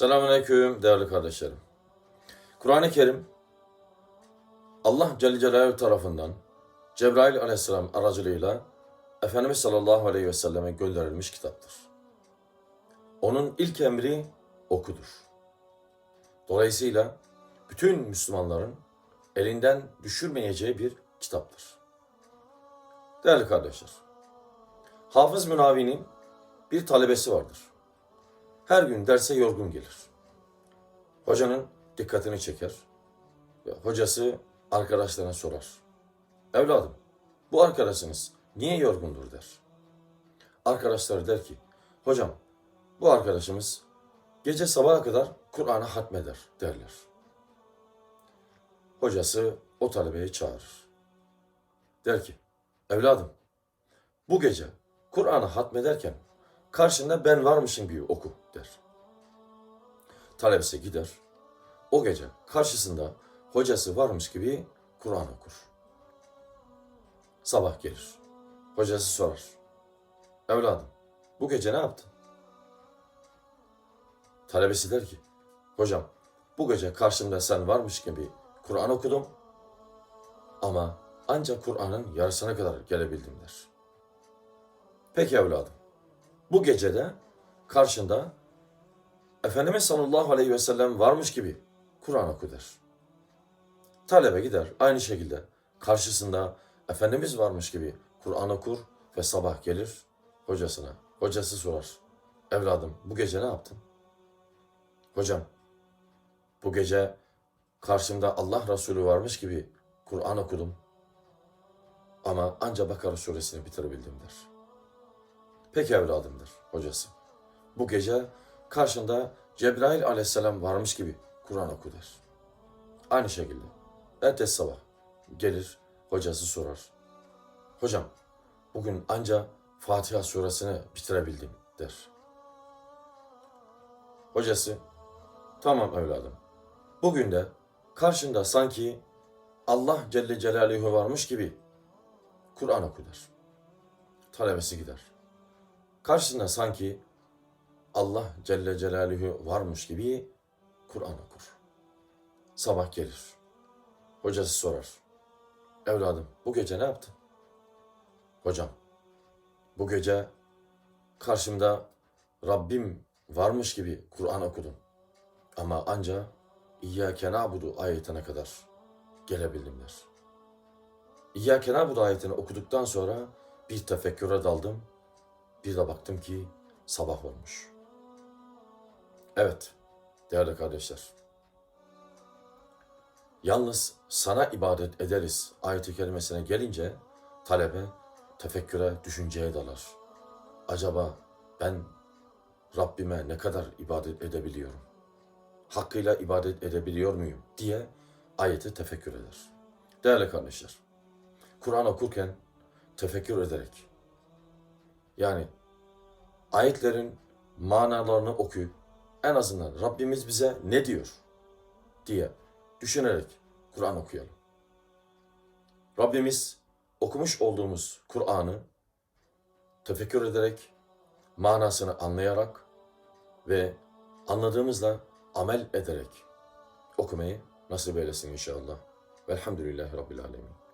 Selamünaleyküm değerli kardeşlerim. Kur'an-ı Kerim Allah Celle Celaluhu tarafından Cebrail aleyhisselam aracılığıyla Efendimiz sallallahu aleyhi ve selleme gönderilmiş kitaptır. Onun ilk emri okudur. Dolayısıyla bütün Müslümanların elinden düşürmeyeceği bir kitaptır. Değerli kardeşler, Hafız Münavi'nin bir talebesi vardır. Her gün derse yorgun gelir. Hocanın dikkatini çeker ve hocası arkadaşlarına sorar. Evladım, bu arkadaşınız niye yorgundur der. Arkadaşları der ki, hocam bu arkadaşımız gece sabaha kadar Kur'an'ı hatmeder derler. Hocası o talebeyi çağırır. Der ki, evladım bu gece Kur'an'ı hatmederken karşında ben varmışım gibi oku der. Talebesi gider. O gece karşısında hocası varmış gibi Kur'an okur. Sabah gelir. Hocası sorar. Evladım bu gece ne yaptın? Talebesi der ki, hocam bu gece karşımda sen varmış gibi Kur'an okudum ama ancak Kur'an'ın yarısına kadar gelebildim der. Peki evladım, bu gecede karşında Efendimiz sallallahu aleyhi ve sellem varmış gibi Kur'an oku der. Talebe gider aynı şekilde karşısında Efendimiz varmış gibi Kur'an okur ve sabah gelir hocasına. Hocası sorar. Evladım bu gece ne yaptın? Hocam bu gece karşımda Allah Resulü varmış gibi Kur'an okudum. Ama ancak Bakara suresini bitirebildim der. Peki evladımdır hocası. Bu gece karşında Cebrail aleyhisselam varmış gibi Kur'an oku der. Aynı şekilde ertesi sabah gelir hocası sorar. Hocam bugün anca Fatiha suresini bitirebildim der. Hocası tamam evladım. Bugün de karşında sanki Allah Celle Celaluhu varmış gibi Kur'an oku der. Talebesi gider. Karşısında sanki Allah Celle Celaluhu varmış gibi Kur'an okur. Sabah gelir. Hocası sorar. Evladım bu gece ne yaptın? Hocam bu gece karşımda Rabbim varmış gibi Kur'an okudum. Ama anca İyyâke nâbudu ayetine kadar gelebildim der. İyyâke nâbudu ayetini okuduktan sonra bir tefekküre daldım. Bir de baktım ki sabah olmuş. Evet değerli kardeşler. Yalnız sana ibadet ederiz ayeti kelimesine gelince talebe tefekküre, düşünceye dalar. Acaba ben Rabbime ne kadar ibadet edebiliyorum? Hakkıyla ibadet edebiliyor muyum diye ayeti tefekkür eder. Değerli kardeşler, Kur'an okurken tefekkür ederek, yani ayetlerin manalarını okuyup en azından Rabbimiz bize ne diyor diye düşünerek Kur'an okuyalım. Rabbimiz okumuş olduğumuz Kur'an'ı tefekkür ederek, manasını anlayarak ve anladığımızla amel ederek okumayı nasip eylesin inşallah. Velhamdülillahi Rabbil Alemin.